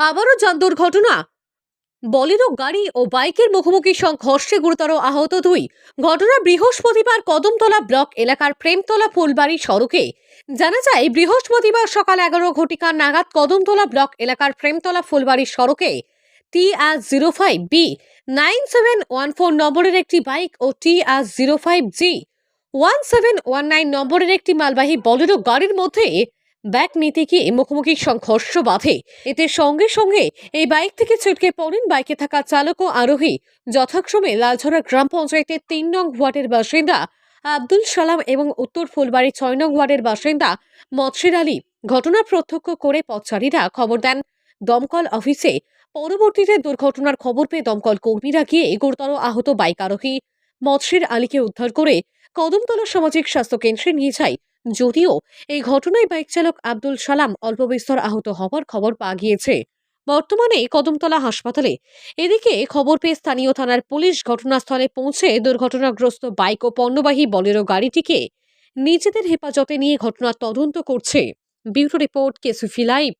আবারও যান দুর্ঘটনা। বলেরো গাড়ি ও বাইকের মুখোমুখি সংঘর্ষে গুরুতর আহত দুই। ঘটনা বৃহস্পতিবার কদমতলা ব্লক এলাকার প্রেমতলা ফুলবাড়ি সড়কে। জানা যায়, বৃহস্পতিবার সকাল এগারো ঘটিকা নাগাদ কদমতলা ব্লক এলাকার প্রেমতলা ফুলবাড়ি সড়কে T S zero five B nine seven one four নম্বরের একটি বাইক ও T S zero five G one seven one nine নম্বরের একটি মালবাহী বলেরো গাড়ির মধ্যে ব্যাগ নিতে গিয়ে মুখোমুখি সংঘর্ষ বাধে? এতে সঙ্গে সঙ্গে এই বাইক থেকে ছিটকে পড়েন বাইকে থাকা চালক ও আরোহী। যথাক্রমে লালঝরা গ্রাম পঞ্চায়েতের তিন নং ওয়ার্ডের বাসিন্দা আব্দুল সালাম এবং উত্তর ফুলবাড়ি ছয় নং ওয়ার্ডের বাসিন্দা মৎসির আলী ঘটনা প্রত্যক্ষ করে পথচারীরা খবর দেন। দমকল অফিসে পরবর্তীতে দুর্ঘটনার খবর পেয়ে দমকল কর্মীরা গিয়ে গুরুতর আহত বাইক আরোহী মৎসির আলীকে উদ্ধার করে কদমতলা সামাজিক স্বাস্থ্য কেন্দ্রে নিয়ে যায় যদিও এই ঘটনায় বাইক চালক আব্দুল সালাম অল্প বিস্তর আহত হওয়ার খবর পা গিয়েছে। বর্তমানে কদমতলা হাসপাতালে। এদিকে খবর পেয়ে স্থানীয় থানার পুলিশ ঘটনাস্থলে পৌঁছে দুর্ঘটনাগ্রস্ত বাইক ও পণ্যবাহী বলেরো গাড়িটিকে নিজেদের হেফাজতে নিয়ে ঘটনার তদন্ত করছে। ব্যুরো রিপোর্ট, কেসুফি লাইভ।